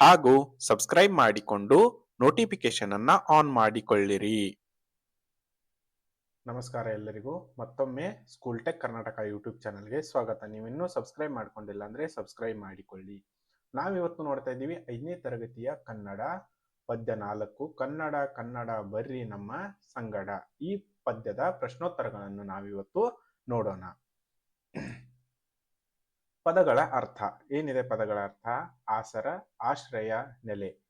ಹಾಗೂ ಸಬ್ಸ್ಕ್ರೈಬ್ ಮಾಡಿಕೊಂಡು ನೋಟಿಫಿಕೇಶನ್ ಅನ್ನ ಆನ್ ಮಾಡಿಕೊಳ್ಳಿರಿ. ನಮಸ್ಕಾರ ಎಲ್ಲರಿಗೂ. ಮತ್ತೊಮ್ಮೆ ಸ್ಕೂಲ್ ಟೆಕ್ ಕರ್ನಾಟಕ ಯೂಟ್ಯೂಬ್ ಚಾನಲ್ಗೆ ಸ್ವಾಗತ. ನೀವಿನ್ನೂ ಸಬ್ಸ್ಕ್ರೈಬ್ ಮಾಡ್ಕೊಂಡಿಲ್ಲ ಅಂದ್ರೆ ಸಬ್ಸ್ಕ್ರೈಬ್ ಮಾಡಿಕೊಳ್ಳಿ. ನಾವಿವತ್ತು ನೋಡ್ತಾ ಇದ್ದೀವಿ ಐದನೇ ತರಗತಿಯ ಕನ್ನಡ, ಪದ್ಯ ನಾಲ್ಕು, ಕನ್ನಡ ಕನ್ನಡ ಬರ್ರಿ ನಮ್ಮ ಸಂಗಡ. ಈ ಪದ್ಯದ ಪ್ರಶ್ನೋತ್ತರಗಳನ್ನು ನಾವಿವತ್ತು ನೋಡೋಣ. ಪದಗಳ ಅರ್ಥ. ಏನಿದೆ ಪದಗಳ ಅರ್ಥ? ಆಸರ, ಆಶ್ರಯ, ನೆಲೆ.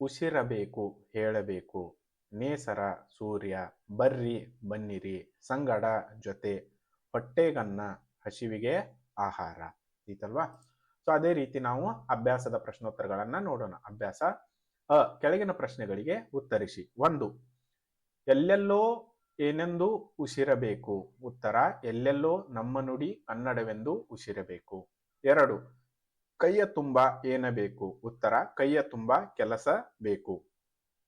ಉಸಿರಬೇಕು, ಹೇಳಬೇಕು. ನೇಸರ, ಸೂರ್ಯ, ಬರ್ರಿ, ಬನ್ನಿರಿ, ಸಂಗಡ, ಜೊತೆ. ಹೊಟ್ಟೆಗನ್ನ, ಹಸಿವಿಗೆ ಆಹಾರ. ಈತಲ್ವಾ ಸೊ ಅದೇ ರೀತಿ ನಾವು ಅಭ್ಯಾಸದ ಪ್ರಶ್ನೋತ್ತರಗಳನ್ನ ನೋಡೋಣ. ಅಭ್ಯಾಸ, ಅ, ಕೆಳಗಿನ ಪ್ರಶ್ನೆಗಳಿಗೆ ಉತ್ತರಿಸಿ. ಒಂದು, ಎಲ್ಲೆಲ್ಲೋ ಏನೆಂದು ಉಸಿರಬೇಕು? ಉತ್ತರ, ಎಲ್ಲೆಲ್ಲೋ ನಮ್ಮ ನುಡಿ ಕನ್ನಡವೆಂದು ಉಸಿರಬೇಕು. ಎರಡು, ಕೈಯ ತುಂಬ ಏನಬೇಕು? ಉತ್ತರ, ಕೈಯ ತುಂಬ ಕೆಲಸ ಬೇಕು.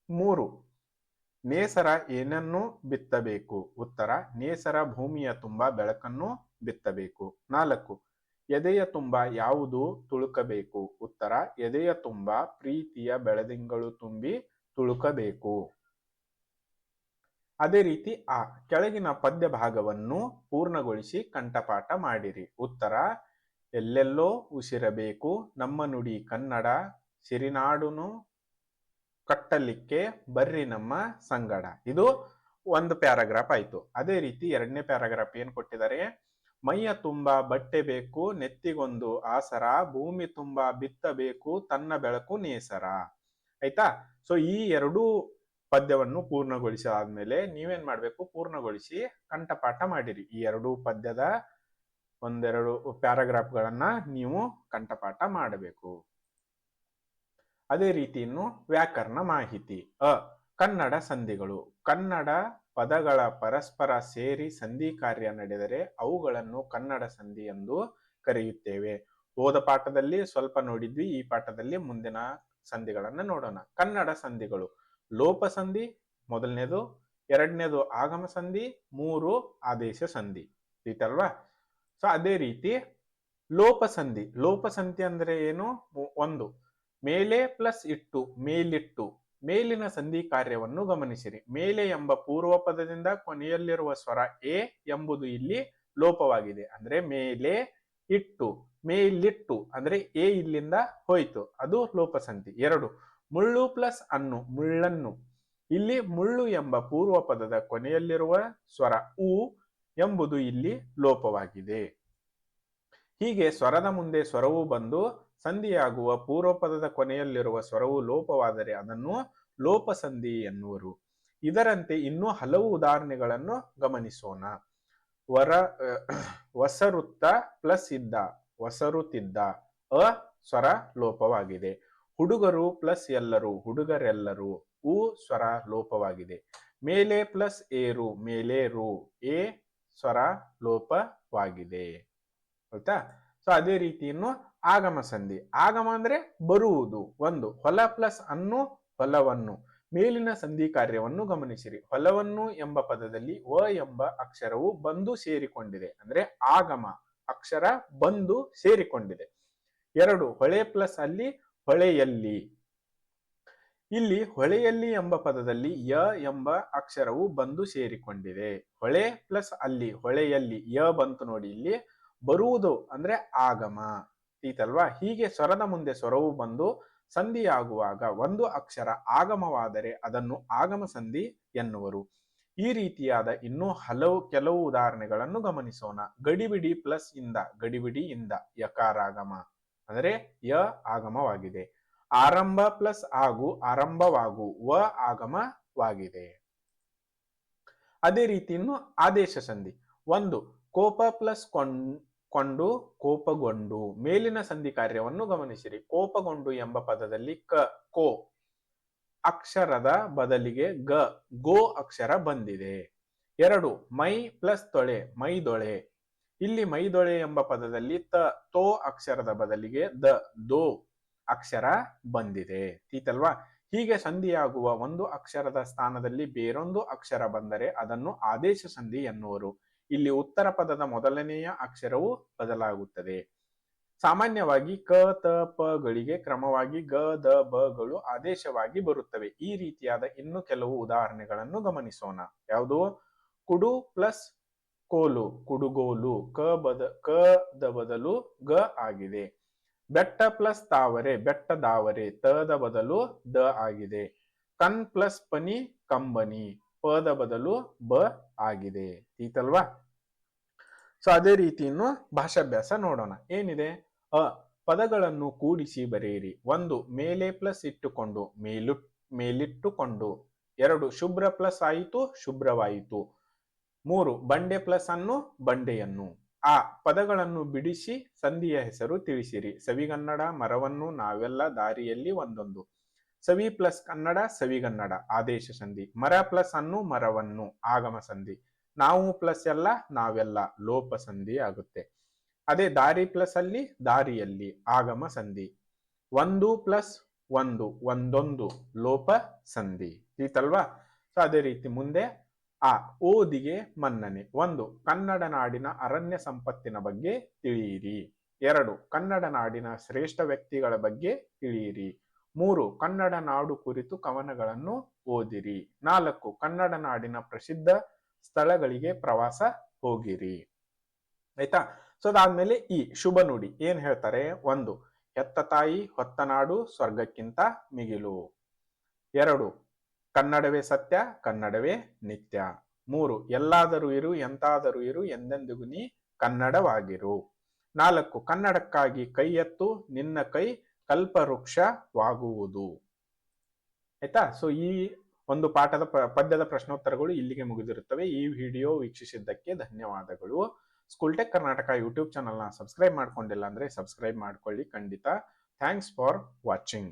ಮೂರು, ನೇಸರ ಏನನ್ನು ಬಿತ್ತಬೇಕು? ಉತ್ತರ, ನೇಸರ ಭೂಮಿಯ ತುಂಬ ಬೆಳಕನ್ನು ಬಿತ್ತಬೇಕು. ನಾಲ್ಕು, ಎದೆಯ ತುಂಬ ಯಾವುದು ತುಳುಕಬೇಕು? ಉತ್ತರ, ಎದೆಯ ತುಂಬ ಪ್ರೀತಿಯ ಬೆಳದಿಂಗಳು ತುಂಬಿ ತುಳುಕಬೇಕು. ಅದೇ ರೀತಿ ಆ ಕೆಳಗಿನ ಪದ್ಯ ಭಾಗವನ್ನು ಪೂರ್ಣಗೊಳಿಸಿ ಕಂಠಪಾಠ ಮಾಡಿರಿ. ಉತ್ತರ, ಎಲ್ಲೆಲ್ಲೋ ಉಸಿರಬೇಕು, ನಮ್ಮ ನುಡಿ ಕನ್ನಡ, ಸಿರಿನಾಡುನು ಕಟ್ಟಲಿಕ್ಕೆ ಬರ್ರಿ ನಮ್ಮ ಸಂಗಡ. ಇದು ಒಂದು ಪ್ಯಾರಾಗ್ರಾಫ್ ಆಯ್ತು. ಅದೇ ರೀತಿ ಎರಡನೇ ಪ್ಯಾರಾಗ್ರಾಫ್ ಏನ್ ಕೊಟ್ಟಿದ್ದಾರೆ? ಮೈಯ ತುಂಬ ಬಟ್ಟೆ ಬೇಕು, ನೆತ್ತಿಗೊಂದು ಆಸರ, ಭೂಮಿ ತುಂಬ ಬಿತ್ತಬೇಕು ತನ್ನ ಬೆಳಕು ನೇಸರ. ಆಯ್ತಾ? ಸೊ ಈ ಎರಡೂ ಪದ್ಯವನ್ನು ಪೂರ್ಣಗೊಳಿಸಾದ್ಮೇಲೆ ನೀವೇನ್ ಮಾಡ್ಬೇಕು? ಪೂರ್ಣಗೊಳಿಸಿ ಕಂಠಪಾಠ ಮಾಡಿರಿ. ಈ ಎರಡು ಪದ್ಯದ ಒಂದೆರಡು ಪ್ಯಾರಾಗ್ರಾಫ್ಗಳನ್ನ ನೀವು ಕಂಠಪಾಠ ಮಾಡಬೇಕು. ಅದೇ ರೀತಿ ಇನ್ನು ವ್ಯಾಕರಣ ಮಾಹಿತಿ. ಅ, ಕನ್ನಡ ಸಂಧಿಗಳು. ಕನ್ನಡ ಪದಗಳ ಪರಸ್ಪರ ಸೇರಿ ಸಂಧಿ ಕಾರ್ಯ ನಡೆದರೆ ಅವುಗಳನ್ನು ಕನ್ನಡ ಸಂಧಿ ಎಂದು ಕರೆಯುತ್ತೇವೆ. ಹೋದ ಪಾಠದಲ್ಲಿ ಸ್ವಲ್ಪ ನೋಡಿದ್ವಿ, ಈ ಪಾಠದಲ್ಲಿ ಮುಂದಿನ ಸಂಧಿಗಳನ್ನ ನೋಡೋಣ. ಕನ್ನಡ ಸಂಧಿಗಳು. ಲೋಪ ಸಂಧಿ, ಮೊದಲನೇದು. ಎರಡನೇದು ಆಗಮ ಸಂಧಿ, ಮೂರು ಆದೇಶ ಸಂಧಿ. ಈತಲ್ವಾ ಸೊ ಅದೇ ರೀತಿ ಲೋಪ ಸಂಧಿ. ಲೋಪ ಸಂಧಿ ಅಂದ್ರೆ ಏನು? ಒಂದು. ಮೇಲೆ ಪ್ಲಸ್ ಇಟ್ಟು, ಮೇಲಿಟ್ಟು. ಮೇಲಿನ ಸಂಧಿ ಕಾರ್ಯವನ್ನು ಗಮನಿಸಿರಿ. ಮೇಲೆ ಎಂಬ ಪೂರ್ವ ಪದದಿಂದ ಕೊನೆಯಲ್ಲಿರುವ ಸ್ವರ ಎ ಎಂಬುದು ಇಲ್ಲಿ ಲೋಪವಾಗಿದೆ. ಅಂದ್ರೆ ಮೇಲೆ ಇಟ್ಟು, ಮೇಲಿಟ್ಟು. ಅಂದ್ರೆ ಎ ಇಲ್ಲಿಂದ ಹೋಯ್ತು. ಅದು ಲೋಪಸಂಧಿ ಎರಡು. ಮುಳ್ಳು ಪ್ಲಸ್ ಅನ್ನು, ಮುಳ್ಳನ್ನು. ಇಲ್ಲಿ ಮುಳ್ಳು ಎಂಬ ಪೂರ್ವ ಪದದ ಕೊನೆಯಲ್ಲಿರುವ ಸ್ವರ ಉ ಎಂಬುದು ಇಲ್ಲಿ ಲೋಪವಾಗಿದೆ. ಹೀಗೆ ಸ್ವರದ ಮುಂದೆ ಸ್ವರವು ಬಂದು ಸಂಧಿಯಾಗುವ ಪೂರ್ವ ಪದದ ಕೊನೆಯಲ್ಲಿರುವ ಸ್ವರವು ಲೋಪವಾದರೆ ಅದನ್ನು ಲೋಪಸಂಧಿ ಎನ್ನುವರು. ಇದರಂತೆ ಇನ್ನೂ ಹಲವು ಉದಾಹರಣೆಗಳನ್ನು ಗಮನಿಸೋಣ. ವರ ವಸರುತ್ತ ಪ್ಲಸ್ ಇದ್ದ, ವಸರುತ್ತಿದ್ದ, ಅ, ಸ್ವರ ಲೋಪವಾಗಿದೆ. ಹುಡುಗರು ಪ್ಲಸ್ ಎಲ್ಲರೂ, ಹುಡುಗರೆಲ್ಲರೂ ಉ ಸ್ವರ ಲೋಪವಾಗಿದೆ. ಮೇಲೆ ಪ್ಲಸ್ ಏರು ಮೇಲೇರು ಎ ಸ್ವರ ಲೋಪವಾಗಿದೆ. ಆಯ್ತಾ? ಸೊ ಅದೇ ರೀತಿ ಇನ್ನು ಆಗಮ ಸಂಧಿ. ಆಗಮ ಅಂದ್ರೆ ಬರುವುದು, ಒಂದು. ಹೊಲ ಪ್ಲಸ್ ಅನ್ನು, ಹೊಲವನ್ನು. ಮೇಲಿನ ಸಂಧಿ ಕಾರ್ಯವನ್ನು ಗಮನಿಸಿರಿ. ಹೊಲವನ್ನು ಎಂಬ ಪದದಲ್ಲಿ ವ ಎಂಬ ಅಕ್ಷರವು ಬಂದು ಸೇರಿಕೊಂಡಿದೆ. ಅಂದ್ರೆ ಆಗಮ ಅಕ್ಷರ ಬಂದು ಸೇರಿಕೊಂಡಿದೆ. ಎರಡು, ಹೊಳೆ ಪ್ಲಸ್ ಅಲ್ಲಿ ಹೊಳೆಯಲ್ಲಿ. ಇಲ್ಲಿ ಹೊಳೆಯಲ್ಲಿ ಎಂಬ ಪದದಲ್ಲಿ ಯ ಎಂಬ ಅಕ್ಷರವು ಬಂದು ಸೇರಿಕೊಂಡಿದೆ. ಹೊಳೆ ಪ್ಲಸ್ ಅಲ್ಲಿ, ಹೊಳೆಯಲ್ಲಿ ಯ ಬಂತು ನೋಡಿ ಇಲ್ಲಿ ಬರುವುದು ಅಂದ್ರೆ ಆಗಮ. ಈತಲ್ವಾ ಹೀಗೆ ಸ್ವರದ ಮುಂದೆ ಸ್ವರವು ಬಂದು ಸಂಧಿಯಾಗುವಾಗ ಒಂದು ಅಕ್ಷರ ಆಗಮವಾದರೆ ಅದನ್ನು ಆಗಮ ಸಂಧಿ ಎನ್ನುವರು. ಈ ರೀತಿಯಾದ ಇನ್ನೂ ಹಲವು ಕೆಲವು ಉದಾಹರಣೆಗಳನ್ನು ಗಮನಿಸೋಣ. ಗಡಿಬಿಡಿ ಪ್ಲಸ್ ಇಂದ, ಗಡಿಬಿಡಿ ಇಂದ, ಯಕಾರಾಗಮ. ಅಂದರೆ ಯ ಆಗಮವಾಗಿದೆ. ಆರಂಭ ಪ್ಲಸ್ ಆಗು ಆರಂಭವಾಗು ವ ಆಗಮವಾಗಿದೆ. ಅದೇ ರೀತಿ ಇನ್ನು ಆದೇಶ ಸಂಧಿ. ಒಂದು, ಕೋಪ ಪ್ಲಸ್ ಕೊಂಡು, ಕೋಪಗೊಂಡು. ಮೇಲಿನ ಸಂಧಿ ಕಾರ್ಯವನ್ನು ಗಮನಿಸಿರಿ. ಕೋಪಗೊಂಡು ಎಂಬ ಪದದಲ್ಲಿ ಕ, ಕೋ. ಅಕ್ಷರದ ಬದಲಿಗೆ ಗ, ಗೋ ಅಕ್ಷರ ಬಂದಿದೆ. ಎರಡು, ಮೈ ಪ್ಲಸ್ ತೊಳೆ, ಮೈದೊಳೆ. ಇಲ್ಲಿ ಮೈದೊಳೆ ಎಂಬ ಪದದಲ್ಲಿ ತ, ತೋ ಅಕ್ಷರದ ಬದಲಿಗೆ ದ, ದೋ ಅಕ್ಷರ ಬಂದಿದೆ. ತೀತಲ್ವಾ ಹೀಗೆ ಸಂಧಿಯಾಗುವ ಒಂದು ಅಕ್ಷರದ ಸ್ಥಾನದಲ್ಲಿ ಬೇರೊಂದು ಅಕ್ಷರ ಬಂದರೆ ಅದನ್ನು ಆದೇಶ ಸಂಧಿ ಎನ್ನುವರು. ಇಲ್ಲಿ ಉತ್ತರ ಪದದ ಮೊದಲನೆಯ ಅಕ್ಷರವು ಬದಲಾಗುತ್ತದೆ. ಸಾಮಾನ್ಯವಾಗಿ ಕ, ತ, ಪ ಗಳಿಗೆ ಕ್ರಮವಾಗಿ ಗ, ದ, ಬ ಗಳು ಆದೇಶವಾಗಿ ಬರುತ್ತವೆ. ಈ ರೀತಿಯಾದ ಇನ್ನು ಕೆಲವು ಉದಾಹರಣೆಗಳನ್ನು ಗಮನಿಸೋಣ. ಯಾವುದು? ಕುಡು ಪ್ಲಸ್ ಕೋಲು, ಕುಡುಗೋಲು, ಕ ಬದ, ಕ ದ ಬದಲು ಗ ಆಗಿದೆ. ಬೆಟ್ಟ ಪ್ಲಸ್ ತಾವರೆ, ಬೆಟ್ಟ ದಾವರೆ ತದ ಬದಲು ದ ಆಗಿದೆ. ಕನ್ ಪ್ಲಸ್ ಪನಿ, ಕಂಬನಿ ಪದ ಬದಲು ಬ ಆಗಿದೆ. ಈತಲ್ವಾ ಸೊ ಅದೇ ರೀತಿಯನ್ನು ಭಾಷಾಭ್ಯಾಸ ನೋಡೋಣ. ಏನಿದೆ? ಅ, ಪದಗಳನ್ನು ಕೂಡಿಸಿ ಬರೆಯಿರಿ. ಒಂದು, ಮೇಲೆ ಪ್ಲಸ್ ಇಟ್ಟುಕೊಂಡು, ಮೇಲು, ಮೇಲಿಟ್ಟುಕೊಂಡು. ಎರಡು, ಶುಭ್ರ ಪ್ಲಸ್ ಆಯಿತು, ಶುಭ್ರವಾಯಿತು. ಮೂರು, ಬಂಡೆ ಪ್ಲಸ್ ಅನ್ನು ಬಂಡೆಯನ್ನು. ಆ ಪದಗಳನ್ನು ಬಿಡಿಸಿ ಸಂಧಿಯ ಹೆಸರು ತಿಳಿಸಿರಿ. ಸವಿಗನ್ನಡ ಮರವನ್ನು ನಾವೆಲ್ಲ ದಾರಿಯಲ್ಲಿ ಒಂದೊಂದು. ಸವಿ ಪ್ಲಸ್ ಕನ್ನಡ ಸವಿಗನ್ನಡ ಆದೇಶ ಸಂಧಿ. ಮರ ಪ್ಲಸ್ ಅನ್ನು ಮರವನ್ನು, ಆಗಮ ಸಂಧಿ. ನಾವು ಪ್ಲಸ್ ಎಲ್ಲ, ನಾವೆಲ್ಲ, ಲೋಪ ಸಂಧಿ ಆಗುತ್ತೆ. ಅದೇ ದಾರಿ ಪ್ಲಸ್ ಅಲ್ಲಿ, ದಾರಿಯಲ್ಲಿ, ಆಗಮ ಸಂಧಿ. ಒಂದು ಪ್ಲಸ್ ಒಂದು, ಒಂದೊಂದು, ಲೋಪ ಸಂಧಿ. ಈತಲ್ವಾ ಸೊ ಅದೇ ರೀತಿ ಮುಂದೆ ಆ ಓದಿಗೆ ಮನ್ನಣೆ. ಒಂದು, ಕನ್ನಡ ನಾಡಿನ ಅರಣ್ಯ ಸಂಪತ್ತಿನ ಬಗ್ಗೆ ತಿಳಿಯಿರಿ. ಎರಡು, ಕನ್ನಡ ನಾಡಿನ ಶ್ರೇಷ್ಠ ವ್ಯಕ್ತಿಗಳ ಬಗ್ಗೆ ತಿಳಿಯಿರಿ. ಮೂರು, ಕನ್ನಡ ನಾಡು ಕುರಿತು ಕವನಗಳನ್ನು ಓದಿರಿ. ನಾಲ್ಕು, ಕನ್ನಡ ನಾಡಿನ ಪ್ರಸಿದ್ಧ ಸ್ಥಳಗಳಿಗೆ ಪ್ರವಾಸ ಹೋಗಿರಿ. ಆಯ್ತಾ? ಸೊ ಅದಾದ್ಮೇಲೆ ಈ ಶುಭ ನುಡಿ ಏನ್ ಹೇಳ್ತಾರೆ? ಒಂದು ಹೆತ್ತ ತಾಯಿ ಹೊತ್ತ ನಾಡು ಸ್ವರ್ಗಕ್ಕಿಂತ ಮಿಗಿಲು. ಎರಡು ಕನ್ನಡವೇ ಸತ್ಯ, ಕನ್ನಡವೇ ನಿತ್ಯ. ಮೂರು, ಎಲ್ಲಾದರೂ ಇರು, ಎಂತಾದರೂ ಇರು, ಎಂದೆಂದಿಗೂ ನೀ ಕನ್ನಡವಾಗಿರು. ನಾಲ್ಕು, ಕನ್ನಡಕ್ಕಾಗಿ ಕೈ ಎತ್ತು, ನಿನ್ನ ಕೈ ಕಲ್ಪವೃಕ್ಷವಾಗುವುದು. ಆಯ್ತಾ? ಸೊ ಈ ಒಂದು ಪಾಠದ ಪದ್ಯದ ಪ್ರಶ್ನೋತ್ತರಗಳು ಇಲ್ಲಿಗೆ ಮುಗಿದಿರುತ್ತವೆ. ಈ ವಿಡಿಯೋ ವೀಕ್ಷಿಸಿದ್ದಕ್ಕೆ ಧನ್ಯವಾದಗಳು. ಸ್ಕೂಲ್ ಟೆಕ್ ಕರ್ನಾಟಕ ಯೂಟ್ಯೂಬ್ ಚಾನಲ್ನ ಸಬ್ಸ್ಕ್ರೈಬ್ ಮಾಡ್ಕೊಂಡಿಲ್ಲ ಅಂದ್ರೆ ಸಬ್ಸ್ಕ್ರೈಬ್ ಮಾಡ್ಕೊಳ್ಳಿ. ಖಂಡಿತ. ಥ್ಯಾಂಕ್ಸ್ ಫಾರ್ ವಾಚಿಂಗ್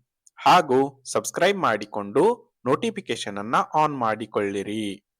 ಹಾಗೂ ಸಬ್ಸ್ಕ್ರೈಬ್ ಮಾಡಿಕೊಂಡು ನೋಟಿಫಿಕೇಶನ್ ಅನ್ನ ಆನ್ ಮಾಡಿಕೊಳ್ಳಿರಿ.